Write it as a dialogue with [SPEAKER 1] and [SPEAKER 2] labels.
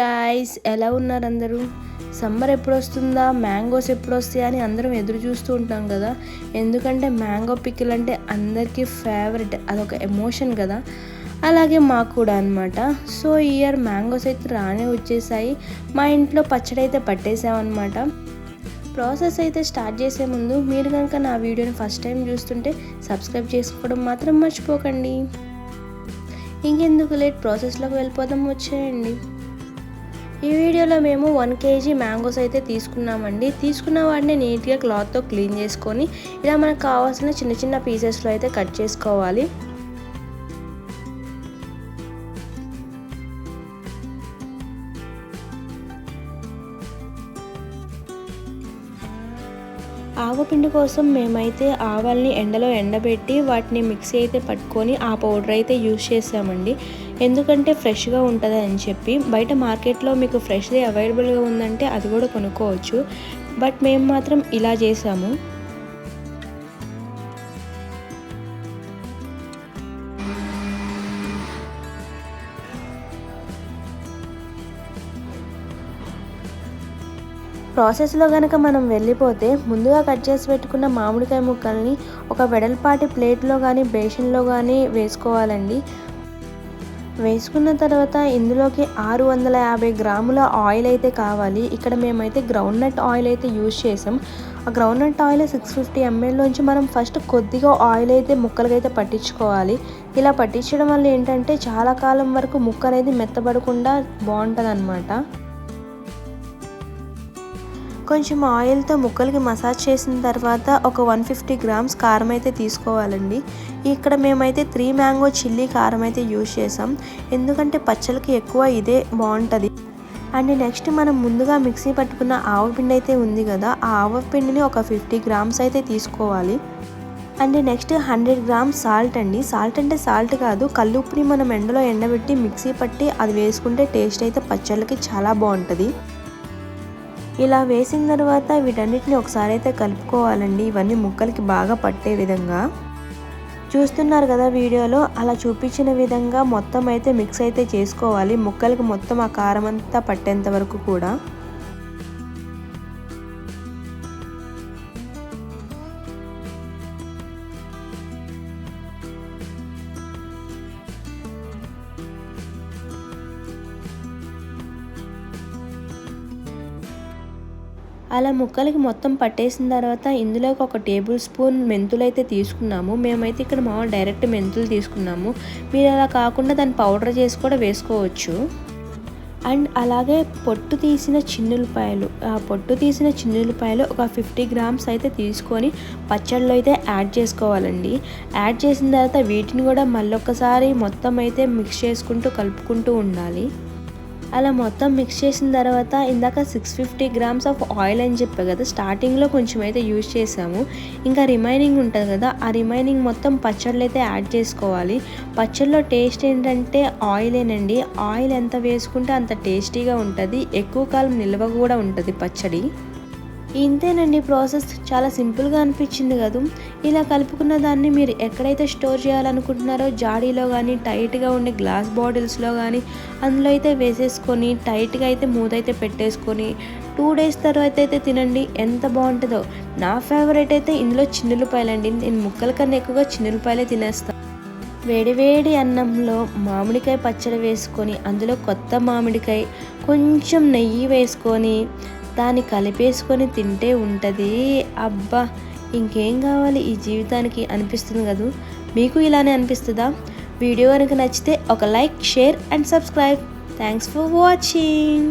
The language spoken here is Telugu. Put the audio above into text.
[SPEAKER 1] గాయస్ ఎలా ఉన్నారు అందరూ? సమ్మర్ ఎప్పుడు వస్తుందా మ్యాంగోస్ ఎప్పుడు వస్తాయా అని అందరం ఎదురు చూస్తూ ఉంటాం కదా. ఎందుకంటే మ్యాంగో పిక్కిల్ అంటే అందరికీ ఫేవరెట్ అదొక ఎమోషన్ కదా. అలాగే మాకు కూడా అనమాట సో ఈ ఇయర్ మ్యాంగోస్ అయితే రానే వచ్చేసాయి. మా ఇంట్లో పచ్చడి అయితే పట్టేసామన్నమాట. ప్రాసెస్ అయితే స్టార్ట్ చేసే ముందు మీరు కనుక నా వీడియోని ఫస్ట్ టైం చూస్తుంటే సబ్స్క్రైబ్ చేసుకోవడం మాత్రం మర్చిపోకండి. ఇంకెందుకు లేట్ ప్రాసెస్లోకి వెళ్ళిపోదాం వచ్చేయండి. ఈ వీడియోలో మేము వన్ కేజీ మ్యాంగోస్ అయితే తీసుకున్నామండి. తీసుకున్న వాటిని నీట్గా క్లాత్తో క్లీన్ చేసుకొని ఇలా మనకు కావాల్సిన చిన్న చిన్న పీసెస్లో అయితే కట్ చేసుకోవాలి. ఆవపిండి కోసం మేమైతే ఆవాల్ని ఎండలో ఎండబెట్టి వాటిని మిక్సీ అయితే పట్టుకొని ఆ పౌడర్ అయితే యూజ్ చేసామండి. ఎందుకంటే ఫ్రెష్గా ఉంటుంది అని చెప్పి బయట మార్కెట్లో మీకు ఫ్రెష్ది అవైలబుల్గా ఉందంటే అది కూడా కొనుక్కోవచ్చు. బట్ మేము మాత్రం ఇలా చేసాము. ప్రాసెస్లో కనుక మనం వెళ్ళిపోతే ముందుగా కట్ చేసి పెట్టుకున్న మామిడికాయ ముక్కల్ని ఒక వెడల్పాటి ప్లేట్లో కానీ బేషన్లో కానీ వేసుకోవాలండి. వేసుకున్న తర్వాత ఇందులోకి ఆరు వందల యాభై గ్రాముల ఆయిల్ అయితే కావాలి. ఇక్కడ మేమైతే గ్రౌండ్ నట్ ఆయిల్ అయితే యూజ్ చేసాం. ఆ groundnut oil six fifty ఎంఎల్లోంచి మనం ఫస్ట్ కొద్దిగా ఆయిల్ అయితే ముక్కలకైతే పట్టించుకోవాలి. ఇలా పట్టించడం వల్ల ఏంటంటే చాలా కాలం వరకు ముక్క అనేది మెత్తబడకుండా బాగుంటుంది కొంచెం ఆయిల్తో ముక్కలకి మసాజ్ చేసిన తర్వాత ఒక వన్ ఫిఫ్టీ గ్రామ్స్ కారం అయితే తీసుకోవాలండి. ఇక్కడ మేమైతే త్రీ మ్యాంగో చిల్లీ కారం అయితే యూజ్ చేసాం. ఎందుకంటే పచ్చళ్ళకి ఎక్కువ ఇదే బాగుంటుంది. అండ్ నెక్స్ట్ మనం ముందుగా మిక్సీ పట్టుకున్న ఆవపిండి అయితే ఉంది కదా ఆ ఆవపిండిని ఒక ఫిఫ్టీ గ్రామ్స్ అయితే తీసుకోవాలి. And next hundred grams salt అండి. సాల్ట్ అంటే సాల్ట్ కాదు కల్లుప్పుని మనం ఎండలో ఎండబెట్టి మిక్సీ పట్టి అది వేసుకుంటే టేస్ట్ అయితే పచ్చళ్ళకి చాలా బాగుంటుంది. ఇలా వేసిన తర్వాత వీటన్నిటిని ఒకసారి అయితే కలుపుకోవాలండి. ఇవన్నీ ముక్కలకి బాగా పట్టే విధంగా. చూస్తున్నారు కదా వీడియోలో? అలా చూపించిన విధంగా మొత్తం అయితే మిక్స్ అయితే చేసుకోవాలి. ముక్కలకి మొత్తం ఆ కారం అంతా పట్టేంత వరకు కూడా. అలా ముక్కలకి మొత్తం పట్టేసిన తర్వాత ఇందులోకి ఒక టేబుల్ స్పూన్ మెంతులు అయితే తీసుకున్నాము. మేమైతే ఇక్కడ మామూలు డైరెక్ట్ మెంతులు తీసుకున్నాము. మీరు అలా కాకుండా దాన్ని పౌడర్ చేసి కూడా వేసుకోవచ్చు. అండ్ అలాగే పొట్టు తీసిన చిన్నులపాయలు ఆ పొట్టు తీసిన చిన్నులపాయలు ఒక ఫిఫ్టీ గ్రామ్స్ అయితే తీసుకొని పచ్చడిలో అయితే యాడ్ చేసుకోవాలండి. యాడ్ చేసిన తర్వాత వీటిని కూడా మళ్ళొకసారి మొత్తం అయితే మిక్స్ చేసుకుంటూ కలుపుకుంటూ ఉండాలి. అలా మొత్తం మిక్స్ చేసిన తర్వాత ఇందాక six fifty grams of oil అని చెప్పా కదా స్టార్టింగ్లో కొంచెం అయితే యూజ్ చేసాము. ఇంకా రిమైనింగ్ ఉంటుంది కదా ఆ రిమైనింగ్ మొత్తం పచ్చళ్ళు అయితే యాడ్ చేసుకోవాలి. పచ్చళ్ళలో టేస్ట్ ఏంటంటే ఆయిలేనండి ఆయిల్ ఎంత వేసుకుంటే అంత టేస్టీగా ఉంటుంది. ఎక్కువ కాలం నిల్వ కూడా ఉంటుంది పచ్చడి. ఇంతేనండి ప్రాసెస్ చాలా సింపుల్గా అనిపించింది కదా. ఇలా కలుపుకున్న దాన్ని మీరు ఎక్కడైతే స్టోర్ చేయాలనుకుంటున్నారో జాడీలో కానీ టైట్గా ఉండే గ్లాస్ బాటిల్స్లో కానీ అందులో అయితే వేసేసుకొని టైట్గా అయితే మూత అయితే పెట్టేసుకొని టూ డేస్ తర్వాత అయితే తినండి. ఎంత బాగుంటుందో. నా ఫేవరెట్ అయితే ఇందులో చిన్నులపాయలండి. నేను ముక్కల కన్నా ఎక్కువగా చిన్నులపాయలే తినేస్తాను వేడివేడి అన్నంలో మామిడికాయ పచ్చడి వేసుకొని అందులో కొత్త మామిడికాయ కొంచెం నెయ్యి వేసుకొని దాన్ని కలిపేసుకొని తింటే ఉంటుంది. అబ్బా ఇంకేం కావాలి? ఈ జీవితానికి అనిపిస్తుంది కదూ? మీకు ఇలానే అనిపిస్తుందా? వీడియో కనుక నచ్చితే ఒక like share and subscribe. Thanks for watching.